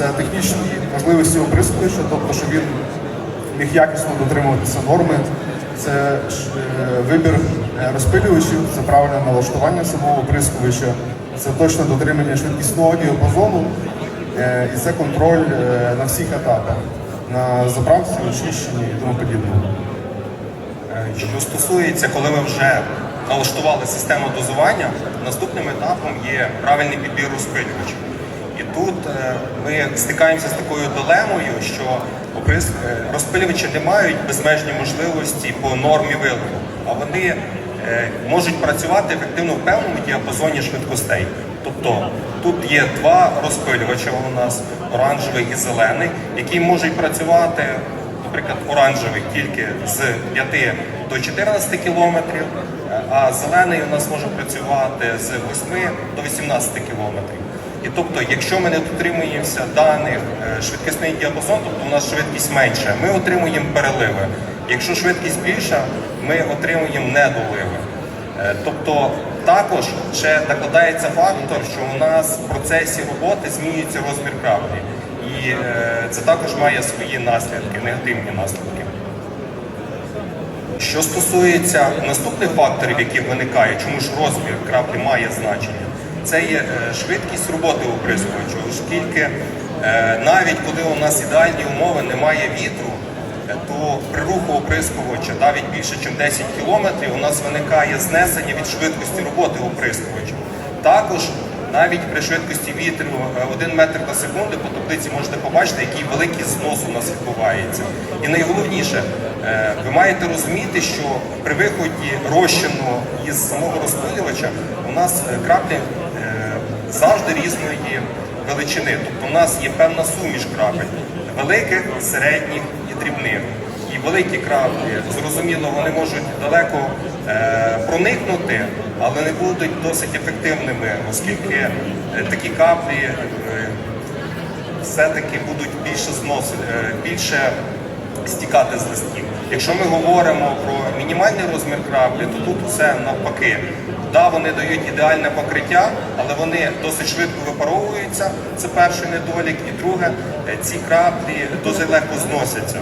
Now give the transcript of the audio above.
це технічні можливості оприскувача, тобто, щоб він міг якісно дотримуватися норми. Це е, вибір е, розпилювачів, це правильне налаштування самого оприскувача, це точне дотримання швидкісного діапазону е, і це контроль на всіх етапах, на заправці, очищенні і тому подібне. Е, Що стосується, коли ми вже налаштували систему дозування, наступним етапом є правильний підбір розпилювачів. І тут е, ми стикаємося з такою дилемою, що е, розпилювачі не мають безмежні можливості по нормі виливу, а вони е, можуть працювати ефективно в певному діапазоні швидкостей. Тобто тут є два розпилювача у нас оранжевий і зелений, які можуть працювати наприклад, оранжевий тільки з 5 до 14 кілометрів, а зелений у нас може працювати з 8 до 18 кілометрів. І тобто, якщо ми не дотримуємося даних е, швидкісний діапазон, тобто у нас швидкість менша, ми отримуємо переливи. Якщо швидкість більша, ми отримуємо недоливи. Е, Тобто також ще накладається фактор, що у нас в процесі роботи змінюється розмір краплі. І е, це також має свої наслідки, негативні наслідки. Що стосується наступних факторів, які виникають, чому ж розмір краплі має значення, це є е, швидкість роботи оприскувача, оскільки е, навіть коли у нас ідеальні умови немає вітру, е, то при руху оприскувача навіть більше, ніж 10 км, у нас виникає знесення від швидкості роботи оприскувача. Також навіть при швидкості вітру е, 1 метр на секунду по таблиці можете побачити, який великий знос у нас відбувається. І найголовніше, ви маєте розуміти, що при виході розчину із самого розпилювача у нас краплі е, завжди різної величини. Тобто у нас є певна суміш крапель великих, середніх і дрібних. І великі краплі, зрозуміло, вони можуть далеко е, проникнути, але не будуть досить ефективними, оскільки е, такі каплі е, все-таки будуть більше зносити, е, більше стікати з листків. Якщо ми говоримо про мінімальний розмір краплі, то тут все навпаки. Да, вони дають ідеальне покриття, але вони досить швидко випаровуються. Це перший недолік. І друге, е, ці краплі досить легко зносяться.